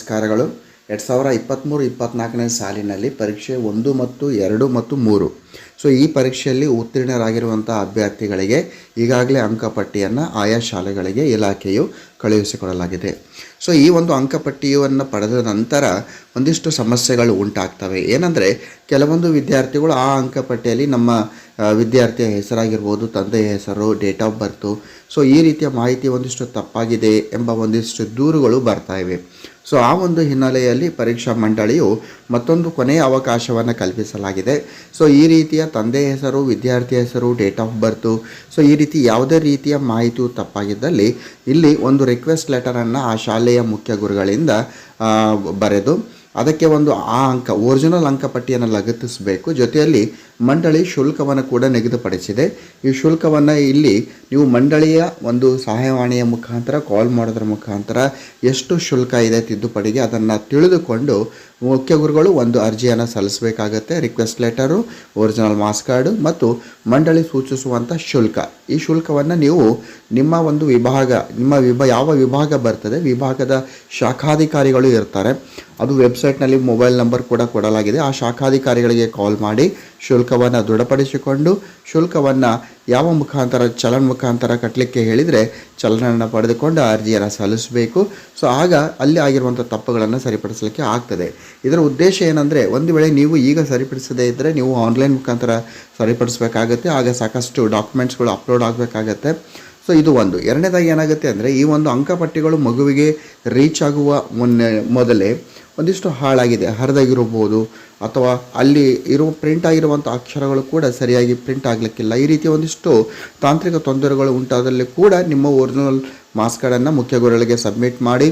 ನಮಸ್ಕಾರಗಳು ಎರಡು ಸಾವಿರ ಇಪ್ಪತ್ತ್ಮೂರು ಇಪ್ಪತ್ತ್ನಾಲ್ಕನೇ ಸಾಲಿನಲ್ಲಿ ಪರೀಕ್ಷೆ ಒಂದು ಮತ್ತು ಎರಡು ಮತ್ತು ಮೂರು. ಸೊ ಈ ಪರೀಕ್ಷೆಯಲ್ಲಿ ಉತ್ತೀರ್ಣರಾಗಿರುವಂಥ ಅಭ್ಯರ್ಥಿಗಳಿಗೆ ಈಗಾಗಲೇ ಅಂಕಪಟ್ಟಿಯನ್ನು ಆಯಾ ಶಾಲೆಗಳಿಗೆ, ಇಲಾಖೆಯು ಕಳುಹಿಸಿಕೊಡಲಾಗಿದೆ. ಸೊ ಈ ಒಂದು ಅಂಕಪಟ್ಟಿಯನ್ನು ಪಡೆದ ನಂತರ ಒಂದಿಷ್ಟು ಸಮಸ್ಯೆಗಳು ಉಂಟಾಗ್ತವೆ. ಏನಂದರೆ, ಕೆಲವೊಂದು ವಿದ್ಯಾರ್ಥಿಗಳು ಆ ಅಂಕಪಟ್ಟಿಯಲ್ಲಿ ನಮ್ಮ ವಿದ್ಯಾರ್ಥಿಯ ಹೆಸರಾಗಿರ್ಬೋದು, ತಂದೆಯ ಹೆಸರು ಡೇಟ್ ಆಫ್ ಬರ್ತು ಸೊ ಈ ರೀತಿಯ ಮಾಹಿತಿ ಒಂದಿಷ್ಟು ತಪ್ಪಾಗಿದೆ ಎಂಬ ಒಂದಿಷ್ಟು ದೂರುಗಳು ಬರ್ತಾ ಇವೆ. ಸೊ ಆ ಒಂದು ಹಿನ್ನೆಲೆಯಲ್ಲಿ ಪರೀಕ್ಷಾ ಮಂಡಳಿಯು ಮತ್ತೊಂದು ಕೊನೆಯ ಅವಕಾಶವನ್ನು ಕಲ್ಪಿಸಲಾಗಿದೆ. ಸೊ ಈ ರೀತಿಯ ತಂದೆ ಹೆಸರು, ವಿದ್ಯಾರ್ಥಿ ಹೆಸರು ಡೇಟ್ ಆಫ್ ಬರ್ತು ಸೊ ಈ ರೀತಿ ಯಾವುದೇ ರೀತಿಯ ಮಾಹಿತಿಯು ತಪ್ಪಾಗಿದ್ದಲ್ಲಿ ಇಲ್ಲಿ ಒಂದು ರಿಕ್ವೆಸ್ಟ್ ಲೆಟರನ್ನು ಆ ಶಾಲೆಯ ಮುಖ್ಯ ಗುರುಗಳಿಂದ ಬರೆದು ಅದಕ್ಕೆ ಒಂದು ಆ ಅಂಕ ಒರಿಜಿನಲ್ ಅಂಕಪಟ್ಟಿಯನ್ನು ಲಗತ್ತಿಸಬೇಕು. ಜೊತೆಯಲ್ಲಿ ಮಂಡಳಿ ಶುಲ್ಕವನ್ನು ಕೂಡ ನಿಗದಿಪಡಿಸಿದೆ. ಈ ಶುಲ್ಕವನ್ನು ಇಲ್ಲಿ ನೀವು ಮಂಡಳಿಯ ಒಂದು ಸಹಾಯವಾಣಿಯ ಮುಖಾಂತರ ಕಾಲ್ ಮಾಡೋದ್ರ ಮುಖಾಂತರ ಎಷ್ಟು ಶುಲ್ಕ ಇದೆ ತಿದ್ದುಪಡಿಗೆ ಅದನ್ನು ತಿಳಿದುಕೊಂಡು ಮುಖ್ಯ ಗುರುಗಳು ಒಂದು ಅರ್ಜಿಯನ್ನು ಸಲ್ಲಿಸಬೇಕಾಗತ್ತೆ request letter original marks card ಮತ್ತು ಮಂಡಳಿ ಸೂಚಿಸುವಂಥ ಶುಲ್ಕ. ಈ ಶುಲ್ಕವನ್ನು ನೀವು ನಿಮ್ಮ ಒಂದು ವಿಭಾಗ, ನಿಮ್ಮ ವಿಭ, ಯಾವ ವಿಭಾಗ ಬರ್ತದೆ, ವಿಭಾಗದ ಶಾಖಾಧಿಕಾರಿಗಳು ಇರ್ತಾರೆ. ಅದು ವೆಬ್ಸೈಟ್ನಲ್ಲಿ ಮೊಬೈಲ್ ನಂಬರ್ ಕೂಡ ಕೊಡಲಾಗಿದೆ. ಆ ಶಾಖಾಧಿಕಾರಿಗಳಿಗೆ ಕಾಲ್ ಮಾಡಿ ಶುಲ್ಕವನ್ನು ದೃಢಪಡಿಸಿಕೊಂಡು, ಶುಲ್ಕವನ್ನು ಯಾವ ಮುಖಾಂತರ, ಚಲನ್ ಮುಖಾಂತರ ಕಟ್ಟಲಿಕ್ಕೆ ಹೇಳಿದರೆ ಚಲನನ್ನು ಪಡೆದುಕೊಂಡು ಅರ್ಜಿಯನ್ನು ಸಲ್ಲಿಸಬೇಕು. ಸೊ ಆಗ ಅಲ್ಲಿ ಆಗಿರುವಂಥ ತಪ್ಪುಗಳನ್ನು ಸರಿಪಡಿಸಲಿಕ್ಕೆ ಆಗ್ತದೆ. ಇದರ ಉದ್ದೇಶ ಏನಂದರೆ, ಒಂದು ವೇಳೆ ನೀವು ಈಗ ಸರಿಪಡಿಸದೇ ಇದ್ದರೆ ನೀವು ಆನ್ಲೈನ್ ಮುಖಾಂತರ ಸರಿಪಡಿಸಬೇಕಾಗತ್ತೆ. ಆಗ ಸಾಕಷ್ಟು ಡಾಕ್ಯುಮೆಂಟ್ಸ್ಗಳು ಅಪ್ಲೋಡ್ ಆಗಬೇಕಾಗತ್ತೆ. ಸೊ ಇದು ಒಂದು. ಎರಡನೇದಾಗಿ ಏನಾಗುತ್ತೆ ಅಂದರೆ, ಈ ಒಂದು ಅಂಕಪಟ್ಟಿಗಳು ಮಗುವಿಗೆ ರೀಚ್ ಆಗುವ ಮೊನ್ನೆ, ಮೊದಲೇ ಒಂದಿಷ್ಟು ಹಾಳಾಗಿದೆ. ಹರಿದಾಗಿರ್ಬೋದು ಅಥವಾ ಅಲ್ಲಿ ಇರುವ ಪ್ರಿಂಟ್ ಆಗಿರುವಂಥ ಅಕ್ಷರಗಳು ಕೂಡ ಸರಿಯಾಗಿ ಪ್ರಿಂಟ್ ಆಗಲಿಕ್ಕಿಲ್ಲ. ಈ ರೀತಿಯ ಒಂದಿಷ್ಟು ತಾಂತ್ರಿಕ ತೊಂದರೆಗಳು ಉಂಟಾದಲ್ಲಿ ಕೂಡ ನಿಮ್ಮ ಒರಿಜಿನಲ್ ಮಾಸ್ಕ್ಗಳನ್ನು ಮುಖ್ಯ ಗುರುಗಳಿಗೆ ಸಬ್ಮಿಟ್ ಮಾಡಿ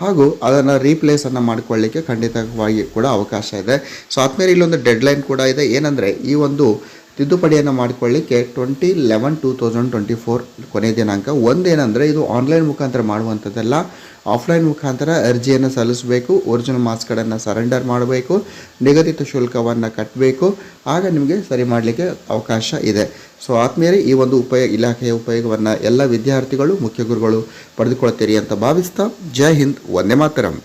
ಹಾಗೂ ಅದನ್ನು ರೀಪ್ಲೇಸನ್ನು ಮಾಡಿಕೊಳ್ಳಿಕ್ಕೆ ಖಂಡಿತವಾಗಿ ಕೂಡ ಅವಕಾಶ ಇದೆ. ಸೊ ಆತ್ಮೇಲೆ ಇಲ್ಲೊಂದು ಡೆಡ್ಲೈನ್ ಕೂಡ ಇದೆ. ಏನಂದರೆ, ಈ ಒಂದು ತಿದ್ದುಪಡಿಯನ್ನು ಮಾಡಿಕೊಳ್ಳಿಕ್ಕೆ twenty eleven two thousand twenty four ಕೊನೆಯ ದಿನಾಂಕ. ಒಂದೇನೆಂದರೆ ಇದು ಆನ್ಲೈನ್ ಮುಖಾಂತರ ಮಾಡುವಂಥದ್ದೆಲ್ಲ. ಆಫ್ಲೈನ್ ಮುಖಾಂತರ ಅರ್ಜಿಯನ್ನು ಸಲ್ಲಿಸಬೇಕು ಒರಿಜಿನಲ್ ಮಾಸ್ಕ್ಗಳನ್ನು ಸರೆಂಡರ್ ಮಾಡಬೇಕು, ನಿಗದಿತ ಶುಲ್ಕವನ್ನು ಕಟ್ಟಬೇಕು ಆಗ ನಿಮಗೆ ಸರಿ ಮಾಡಲಿಕ್ಕೆ ಅವಕಾಶ ಇದೆ. ಸೊ ಆತ್ಮೀಯರೇ, ಈ ಒಂದು ಉಪಯೋಗ ಇಲಾಖೆಯ ಉಪಯೋಗವನ್ನು ಎಲ್ಲ ವಿದ್ಯಾರ್ಥಿಗಳು, ಮುಖ್ಯ ಗುರುಗಳು ಪಡೆದುಕೊಳ್ತೀರಿ ಅಂತ ಭಾವಿಸ್ತಾ, ಜೈ ಹಿಂದ್, ವಂದೇ ಮಾತರಂ.